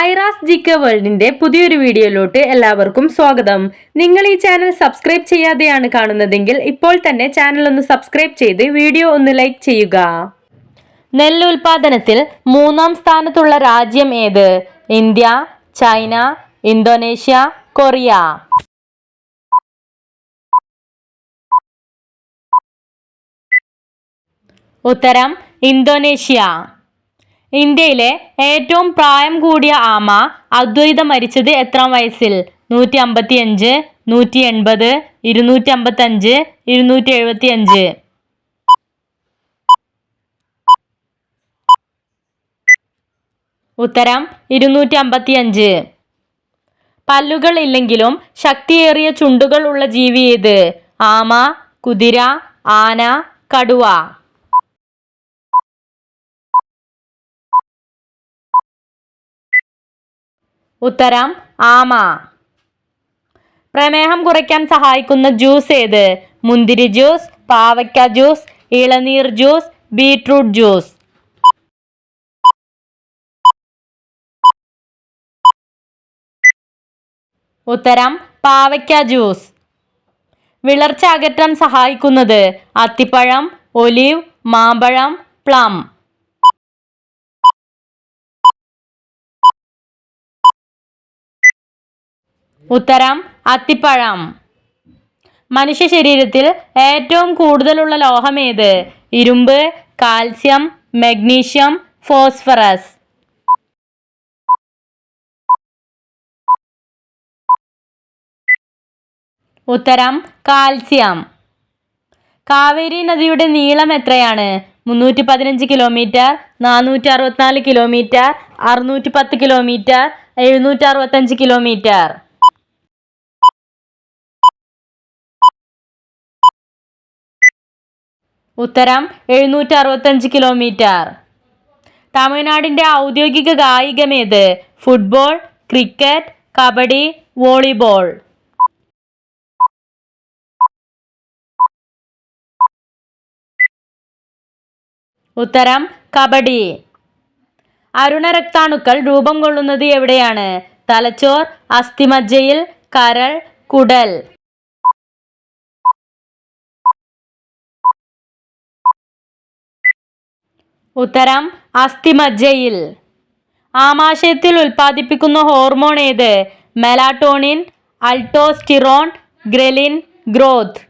ഐറാസ് ജിക്ക വേൾഡിന്റെ പുതിയൊരു വീഡിയോയിലോട്ട് എല്ലാവർക്കും സ്വാഗതം. നിങ്ങൾ ഈ ചാനൽ സബ്സ്ക്രൈബ് ചെയ്യാതെയാണ് കാണുന്നതെങ്കിൽ ഇപ്പോൾ തന്നെ ചാനൽ ഒന്ന് സബ്സ്ക്രൈബ് ചെയ്ത് വീഡിയോ ഒന്ന് ലൈക്ക് ചെയ്യുക. നെല്ലുൽപാദനത്തിൽ മൂന്നാം സ്ഥാനത്തുള്ള രാജ്യം ഏത്? India China Indonesia Korea. ഉത്തരം ഇന്തോനേഷ്യ. ഇന്ത്യയിലെ ഏറ്റവും പ്രായം കൂടിയ ആമ അദ്വൈത മരിച്ചത് എത്രാം വയസ്സിൽ? നൂറ്റി അമ്പത്തി അഞ്ച് നൂറ്റി എൺപത് ഇരുന്നൂറ്റി അമ്പത്തി അഞ്ച് ഇരുന്നൂറ്റി എഴുപത്തി അഞ്ച് ഉത്തരം ഇരുന്നൂറ്റി അമ്പത്തി അഞ്ച് പല്ലുകൾ ഇല്ലെങ്കിലും ശക്തിയേറിയ ചുണ്ടുകൾ ഉള്ള ജീവി ഏത്? ആമ കുതിര ആന കടുവ. ഉത്തരം ആമ. പ്രമേഹം കുറയ്ക്കാൻ സഹായിക്കുന്ന ജ്യൂസ് ഏത്? മുന്തിരി ജ്യൂസ് പാവയ്ക്ക ജ്യൂസ് ഇളനീർ ജ്യൂസ് ബീട്രൂട്ട് ജ്യൂസ്. ഉത്തരം പാവയ്ക്ക ജ്യൂസ്. വിളർച്ച അകറ്റാൻ സഹായിക്കുന്നത് അത്തിപ്പഴം ഒലിവ് മാമ്പഴം പ്ലം. ഉത്തരം അത്തിപ്പഴം. മനുഷ്യ ശരീരത്തിൽ ഏറ്റവും കൂടുതലുള്ള ലോഹം ഏത് ഇരുമ്പ് കാൽസ്യം മഗ്നീഷ്യം ഫോസ്ഫറസ്. ഉത്തരം കാൽസ്യം. കാവേരി നദിയുടെ നീളം എത്രയാണ്? മുന്നൂറ്റി പതിനഞ്ച് കിലോമീറ്റർ നാനൂറ്റി അറുപത്തിനാല് കിലോമീറ്റർ അറുന്നൂറ്റി പത്ത് കിലോമീറ്റർ എഴുന്നൂറ്റി അറുപത്തഞ്ച് കിലോമീറ്റർ. ഉത്തരം എഴുന്നൂറ്റി അറുപത്തഞ്ച് കിലോമീറ്റർ തമിഴ്നാടിന്റെ ഔദ്യോഗിക കായികമേത് ഫുട്ബോൾ ക്രിക്കറ്റ് കബഡി വോളിബോൾ. ഉത്തരം കബഡി. അരുണരക്താണുക്കൾ രൂപം കൊള്ളുന്നത് എവിടെയാണ്? തലച്ചോർ അസ്ഥിമജ്ജയിൽ കരൾ കുടൽ. ഉത്തരം അസ്ഥിമജ്ജയിൽ. ആമാശയത്തിൽ ഉൽപ്പാദിപ്പിക്കുന്ന ഹോർമോൺ ഏത്? Melatonin aldosterone ghrelin growth.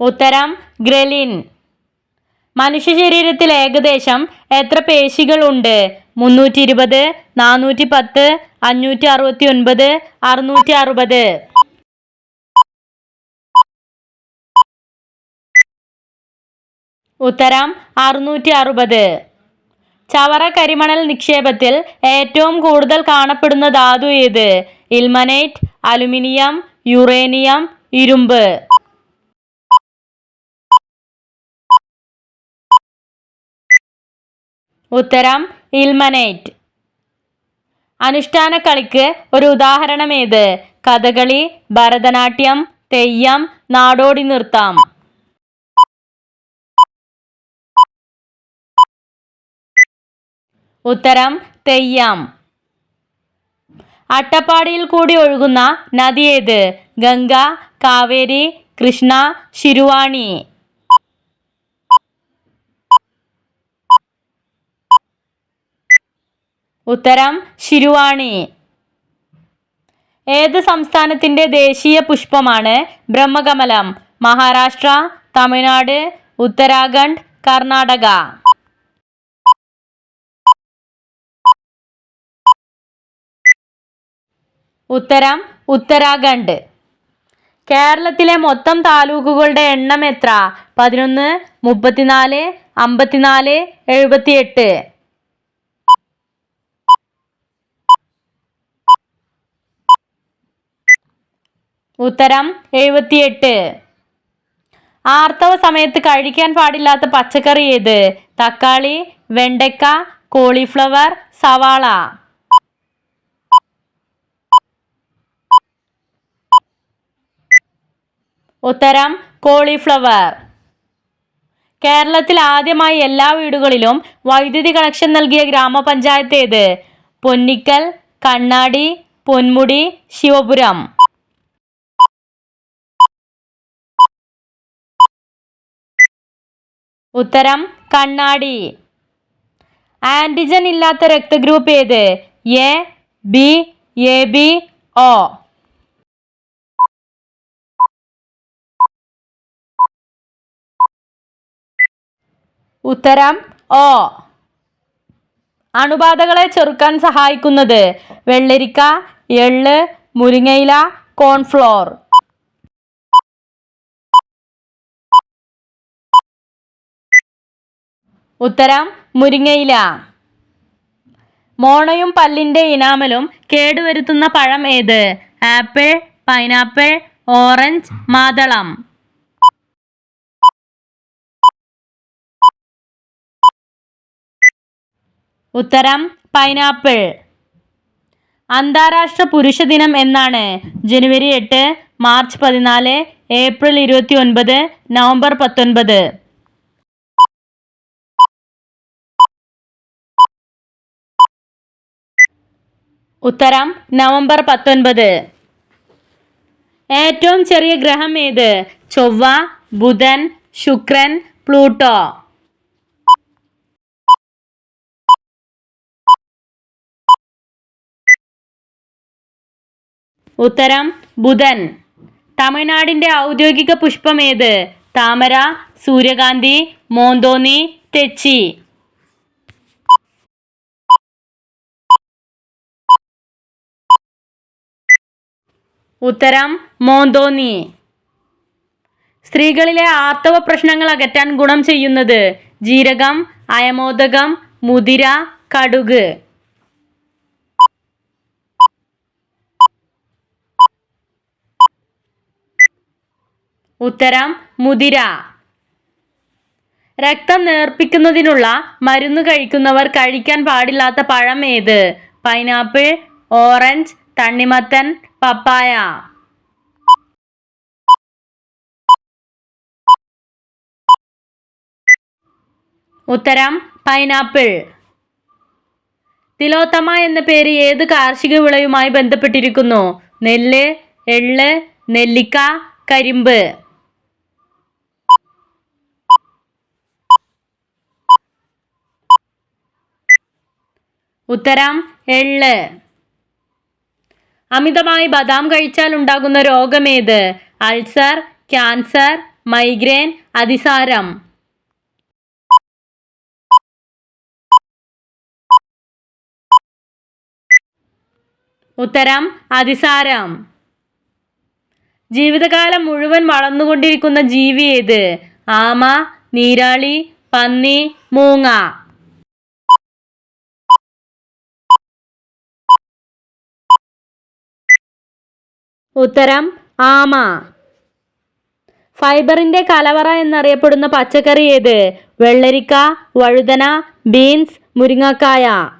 ഉത്തരം ഗ്രലിൻ. മനുഷ്യ ശരീരത്തിൽ ഏകദേശം എത്ര പേശികൾ ഉണ്ട്? മുന്നൂറ്റി ഇരുപത് നാനൂറ്റി പത്ത് അഞ്ഞൂറ്റി അറുപത്തി ഒൻപത് അറുന്നൂറ്റി അറുപത് ഉത്തരം അറുന്നൂറ്റി അറുപത് ചവറ കരിമണൽ നിക്ഷേപത്തിൽ ഏറ്റവും കൂടുതൽ കാണപ്പെടുന്ന ധാതു ഏത്? ഇൽമനേറ്റ് അലുമിനിയം യുറേനിയം ഇരുമ്പ്. ഉത്തരം ഇൽമനേറ്റ്. അനുഷ്ഠാന കളിക്ക് ഒരു ഉദാഹരണം ഏത് കഥകളി ഭരതനാട്യം തെയ്യം നാടോടി നൃത്തം. ഉത്തരം തെയ്യാം. അട്ടപ്പാടിയിൽ കൂടി ഒഴുകുന്ന നദി ഏത്? ഗംഗ കാവേരി കൃഷ്ണ ശിരുവാണി. ഉത്തരം ശിരുവാണി. ഏത് സംസ്ഥാനത്തിന്റെ ദേശീയ പുഷ്പമാണ് ബ്രഹ്മകമലം? മഹാരാഷ്ട്ര തമിഴ്നാട് ഉത്തരാഖണ്ഡ് കർണാടക. ഉത്തരം ഉത്തരാഖണ്ഡ്. കേരളത്തിലെ മൊത്തം താലൂക്കുകളുടെ എണ്ണം എത്ര? പതിനൊന്ന് മുപ്പത്തിനാല് അമ്പത്തിനാല് എഴുപത്തിയെട്ട്. ഉത്തരം എഴുപത്തിയെട്ട്. ആർത്തവ സമയത്ത് കഴിക്കാൻ പാടില്ലാത്ത പച്ചക്കറി ഏത്? തക്കാളി വെണ്ടയ്ക്ക കോളിഫ്ലവർ സവാള. ഉത്തരം കോളിഫ്ലവർ. കേരളത്തിൽ ആദ്യമായി എല്ലാ വീടുകളിലും വൈദ്യുതി കണക്ഷൻ നൽകിയ ഗ്രാമപഞ്ചായത്ത് ഏത്? പൊന്നിക്കൽ കണ്ണാടി പൊന്മുടി ശിവപുരം. ഉത്തരം കണ്ണാടി. ആന്റിജൻ ഇല്ലാത്ത രക്തഗ്രൂപ്പ് ഏത്? A B A B O. ഉത്തരം ഓ അണുബാധകളെ ചെറുക്കാൻ സഹായിക്കുന്നത് വെള്ളരിക്ക എള്ള് മുരിങ്ങയില കോൺഫ്ലോർ. ഉത്തരം മുരിങ്ങയില. മോണയും പല്ലിന്റെ ഇനാമലും കേടുവരുത്തുന്ന പഴം ഏത്? ആപ്പിൾ പൈനാപ്പിൾ ഓറഞ്ച് മാതളം. ഉത്തരം പൈനാപ്പിൾ. അന്താരാഷ്ട്ര പുരുഷ ദിനം എന്നാണ് ജനുവരി എട്ട് മാർച്ച് പതിനാല് ഏപ്രിൽ ഇരുപത്തി ഒൻപത് നവംബർ പത്തൊൻപത്. ഉത്തരം നവംബർ പത്തൊൻപത്. ഏറ്റവും ചെറിയ ഗ്രഹം ഏത്? ചൊവ്വ ബുധൻ ശുക്രൻ പ്ലൂട്ടോ. ഉത്തരം ബുധൻ. തമിഴ്നാടിന്റെ ഔദ്യോഗിക പുഷ്പം ഏത്? താമര സൂര്യകാന്തി മോന്തോന്നി തെച്ചി. ഉത്തരം മോന്തോന്നി. സ്ത്രീകളിലെ ആർത്തവ പ്രശ്നങ്ങൾ അകറ്റാൻ ഗുണം ചെയ്യുന്നത് ജീരകം അയമോദകം മുതിര കടുക്. ഉത്തരം മുതിര. രക്തം നേർപ്പിക്കുന്നതിനുള്ള മരുന്ന് കഴിക്കുന്നവർ കഴിക്കാൻ പാടില്ലാത്ത പഴം ഏത്? പൈനാപ്പിൾ ഓറഞ്ച് തണ്ണിമത്തൻ പപ്പായ. ഉത്തരം പൈനാപ്പിൾ. തിലോത്തമ എന്ന പേര് ഏത് കാർഷിക വിളയുമായി ബന്ധപ്പെട്ടിരിക്കുന്നു? നെല്ല് എള്ള് നെല്ലിക്ക കരിമ്പ്. ഉത്തരം എള്ള്. അമിതമായി ബദാം കഴിച്ചാൽ ഉണ്ടാകുന്ന രോഗമേത്? അൾസർ ക്യാൻസർ മൈഗ്രെയിൻ അതിസാരം. ഉത്തരം അതിസാരം. ജീവിതകാലം മുഴുവൻ വളർന്നുകൊണ്ടിരിക്കുന്ന ജീവി ഏത്? ആമ നീരാളി പന്നി മൂങ്ങ. ഉത്തരം ആമ. ഫൈബറിന്റെ കലവറ എന്നറിയപ്പെടുന്ന പച്ചക്കറി ഏത്? വെള്ളരിക്ക വഴുതന ബീൻസ് മുരിങ്ങക്കായ.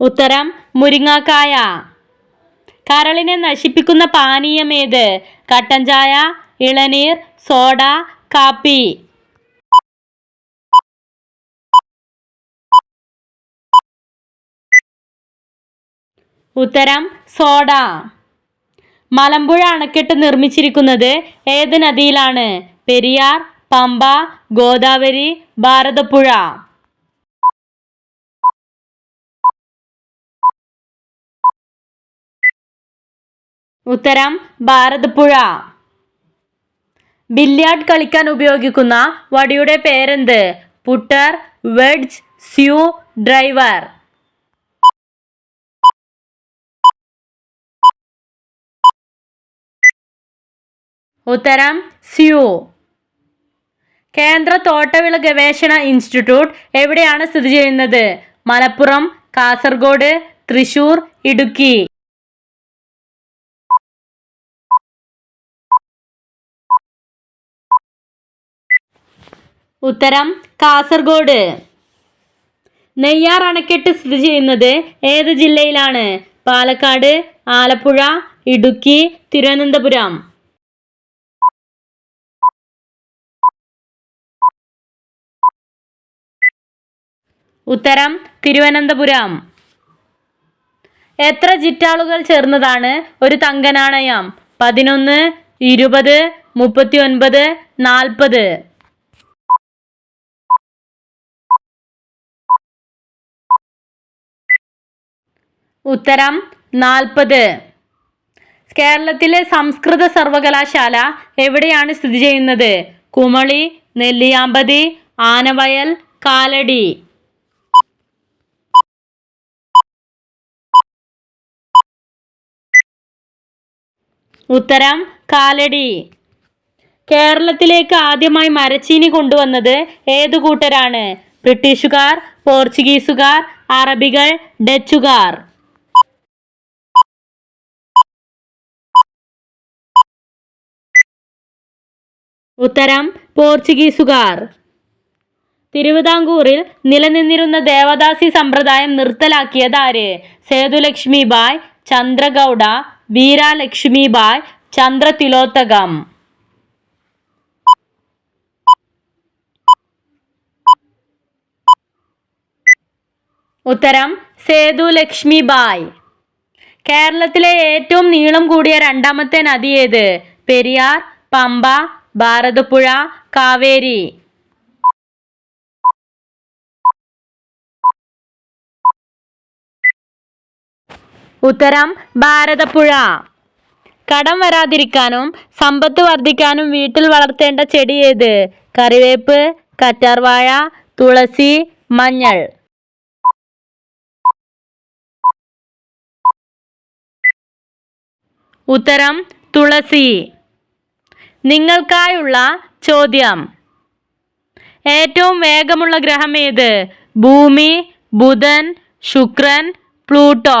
ഉത്തരം മുരിങ്ങക്കായ. കരളിനെ നശിപ്പിക്കുന്ന പാനീയം ഏത്? കട്ടൻ ചായ ഇളനീർ സോഡ കാപ്പി. ഉത്തരം സോഡ. മലമ്പുഴ അണക്കെട്ട് നിർമ്മിച്ചിരിക്കുന്നത്. ഏത് നദിയിലാണ്? പെരിയാർ പമ്പ ഗോദാവരി ഭാരതപ്പുഴ. ഉത്തരം ഭാരതപ്പുഴ. ബില്യാർഡ് കളിക്കാൻ ഉപയോഗിക്കുന്ന വടിയുടെ പേരെന്ത്? Putter wedge cue driver. ഉത്തരം സ്യൂ. കേന്ദ്ര തോട്ടവിള ഗവേഷണ ഇൻസ്റ്റിറ്റ്യൂട്ട് എവിടെയാണ് സ്ഥിതി ചെയ്യുന്നത്? മലപ്പുറം കാസർഗോഡ് തൃശൂർ ഇടുക്കി. ഉത്തരം കാസർഗോഡ്. നെയ്യാർ അണക്കെട്ട് സ്ഥിതി ചെയ്യുന്നത് ഏത് ജില്ലയിലാണ്? പാലക്കാട് ആലപ്പുഴ ഇടുക്കി തിരുവനന്തപുരം. ഉത്തരം തിരുവനന്തപുരം. എത്ര ജിറ്റാളുകൾ ചേർന്നതാണ് ഒരു തങ്കനാണയം? പതിനൊന്ന് ഇരുപത് മുപ്പത്തി ഒൻപത് നാൽപ്പത്. ഉത്തരം നാൽപ്പത്. കേരളത്തിലെ സംസ്കൃത സർവകലാശാല എവിടെയാണ് സ്ഥിതി ചെയ്യുന്നത്? കുമളി നെല്ലിയാമ്പതി ആനവയൽ കാലടി. ഉത്തരം കാലടി. കേരളത്തിലേക്ക് ആദ്യമായി മരച്ചീനി കൊണ്ടുവന്നത് ഏതു കൂട്ടരാണ്? ബ്രിട്ടീഷുകാർ പോർച്ചുഗീസുകാർ അറബികൾ ഡച്ചുകാർ. ഉത്തരം പോർച്ചുഗീസുകാർ. തിരുവിതാംകൂറിൽ നിലനിന്നിരുന്ന ദേവദാസി സമ്പ്രദായം നിർത്തലാക്കിയത് ആര്? സേതുലക്ഷ്മിബായ് ചന്ദ്രഗൗഡ വീരാലക്ഷ്മിബായ് ചന്ദ്രതിലോത്തകം. ഉത്തരം സേതു ലക്ഷ്മിബായ് കേരളത്തിലെ ഏറ്റവും നീളം കൂടിയ രണ്ടാമത്തെ നദി ഏത്? പെരിയാർ പമ്പ ഭാരതപ്പുഴ കാവേരി. ഉത്തരം ഭാരതപ്പുഴ. കടം വരാതിരിക്കാനും സമ്പത്ത് വർദ്ധിക്കാനും വീട്ടിൽ വളർത്തേണ്ട ചെടി ഏത്? കറിവേപ്പ് കറ്റാർവാഴ തുളസി മഞ്ഞൾ. ഉത്തരം തുളസി. നിങ്ങൾക്കായുള്ള ചോദ്യം. ഏറ്റവും വേഗമുള്ള ഗ്രഹം ഏത്? ഭൂമി ബുധൻ ശുക്രൻ പ്ലൂട്ടോ.